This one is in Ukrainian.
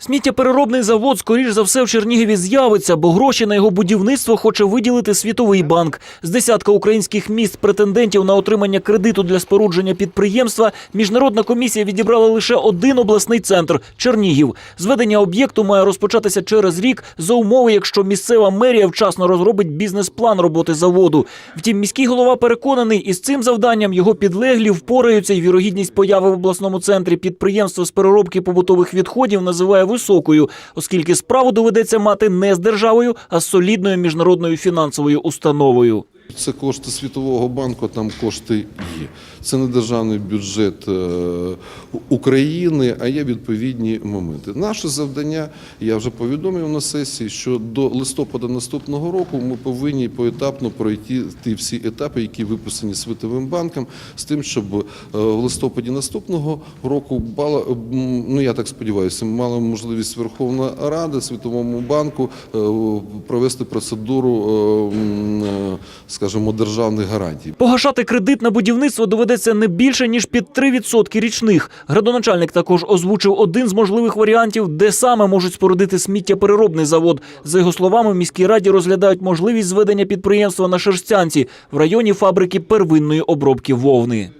Сміттєпереробний завод, скоріш за все, в Чернігові з'явиться, бо гроші на його будівництво хоче виділити Світовий банк. З десятка українських міст претендентів на отримання кредиту для спорудження підприємства міжнародна комісія відібрала лише один обласний центр Чернігів. Зведення об'єкту має розпочатися через рік за умови, якщо місцева мерія вчасно розробить бізнес-план роботи заводу. Втім, міський голова переконаний, із цим завданням його підлеглі впораються, і вірогідність появи в обласному центрі підприємства з переробки побутових відходів називає високою, оскільки справу доведеться мати не з державою, а з солідною міжнародною фінансовою установою. Це кошти Світового банку, там кошти є. Це не державний бюджет е, України, а є відповідні моменти. Наше завдання, я вже повідомив на сесії, що до листопада наступного року ми повинні поетапно пройти ті всі етапи, які виписані Світовим банком, з тим, щоб е, в листопаді наступного року бала, м, ну я так сподіваюся, мала можливість Верховна Рада Світовому банку е, провести процедуру, скажімо, державних гарантій. Погашати кредит на будівництво доведеться не більше ніж під 3% річних. Градоначальник також озвучив один з можливих варіантів, де саме можуть спорудити сміттєпереробний завод. За його словами, в міській раді розглядають можливість зведення підприємства на Шерстянці в районі фабрики первинної обробки вовни.